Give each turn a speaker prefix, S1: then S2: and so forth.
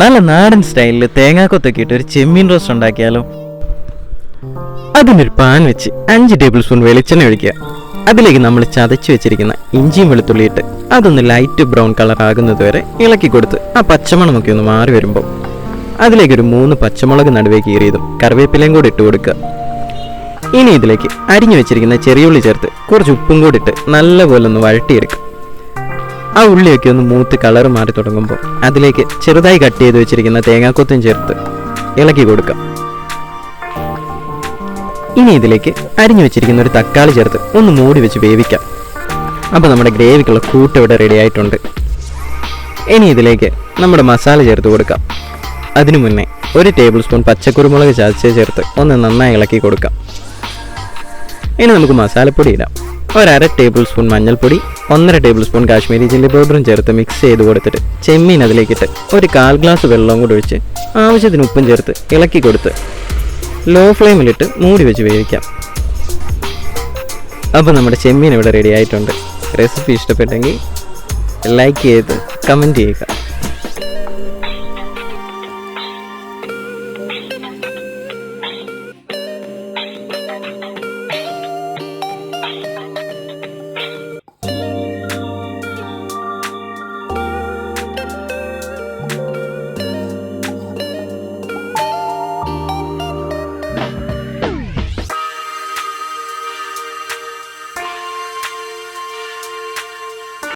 S1: നല്ല നാടൻ സ്റ്റൈലിൽ തേങ്ങാക്കൊത്തൊക്കെ ഇട്ട് ഒരു ചെമ്മീൻ റോസ്റ്റ് ഉണ്ടാക്കിയാലോ? അതിനൊരു പാൻ വെച്ച് അഞ്ച് ടേബിൾ സ്പൂൺ വെളിച്ചെണ്ണ ഒഴിക്കുക. അതിലേക്ക് നമ്മൾ ചതച്ചു വെച്ചിരിക്കുന്ന ഇഞ്ചിയും വെളുത്തുള്ളി ഇട്ട് അതൊന്ന് ലൈറ്റ് ബ്രൗൺ കളർ ആകുന്നത് വരെ ഇളക്കി കൊടുത്ത് ആ പച്ചമണമൊക്കെ ഒന്ന് മാറി വരുമ്പോൾ അതിലേക്ക് ഒരു മൂന്ന് പച്ചമുളക് നടുവേ കീറിയതും കറിവേപ്പിലയും കൂടി ഇട്ട് കൊടുക്കുക. ഇനി ഇതിലേക്ക് അരിഞ്ഞു വെച്ചിരിക്കുന്ന ചെറിയുള്ളി ചേർത്ത് കുറച്ച് ഉപ്പും കൂടി ഇട്ട് നല്ലപോലെ ഒന്ന് വഴട്ടിയെടുക്കുക ആ ഉള്ളിയൊക്കെ ഒന്ന് മൂത്ത് കളർ മാറി തുടങ്ങുമ്പോൾ അതിലേക്ക് ചെറുതായി കട്ട് ചെയ്ത് വെച്ചിരിക്കുന്ന തേങ്ങാക്കൊത്തും ചേർത്ത് ഇളക്കി കൊടുക്കാം. ഇനി ഇതിലേക്ക് അരിഞ്ഞു വെച്ചിരിക്കുന്ന ഒരു തക്കാളി ചേർത്ത് ഒന്ന് മൂടി വെച്ച് വേവിക്കാം. അപ്പോൾ നമ്മുടെ ഗ്രേവിക്കുള്ള കൂട്ട് ഇവിടെ റെഡി ആയിട്ടുണ്ട്. ഇനി ഇതിലേക്ക് നമ്മുടെ മസാല ചേർത്ത് കൊടുക്കാം. അതിനു മുന്നേ ഒരു ടേബിൾ സ്പൂൺ പച്ചക്കുരുമുളക് ചതച്ച് ചേർത്ത് ഒന്ന് നന്നായി ഇളക്കി കൊടുക്കാം. ഇനി നമുക്ക് മസാലപ്പൊടി ഇടാം. ഒരര ടേബിൾ സ്പൂൺ മഞ്ഞൾപ്പൊടി ഒന്നര ടേബിൾ സ്പൂൺ കാശ്മീരി ചില്ലി പൗഡറും ചേർത്ത് മിക്സ് ചെയ്ത് കൊടുത്തിട്ട് ചെമ്മീൻ അതിലേക്കിട്ട് ഒരു കാൽ ഗ്ലാസ് വെള്ളവും കൂടി ഒഴിച്ച് ആവശ്യത്തിന് ഉപ്പും ചേർത്ത് ഇളക്കി കൊടുത്ത് ലോ ഫ്ലെയിമിലിട്ട് മൂടി വെച്ച് വേവിക്കാം. അപ്പോൾ നമ്മുടെ ചെമ്മീൻ ഇവിടെ റെഡി ആയിട്ടുണ്ട്. റെസിപ്പി ഇഷ്ടപ്പെട്ടെങ്കിൽ ലൈക്ക് ചെയ്ത് കമന്റ് ചെയ്യുക.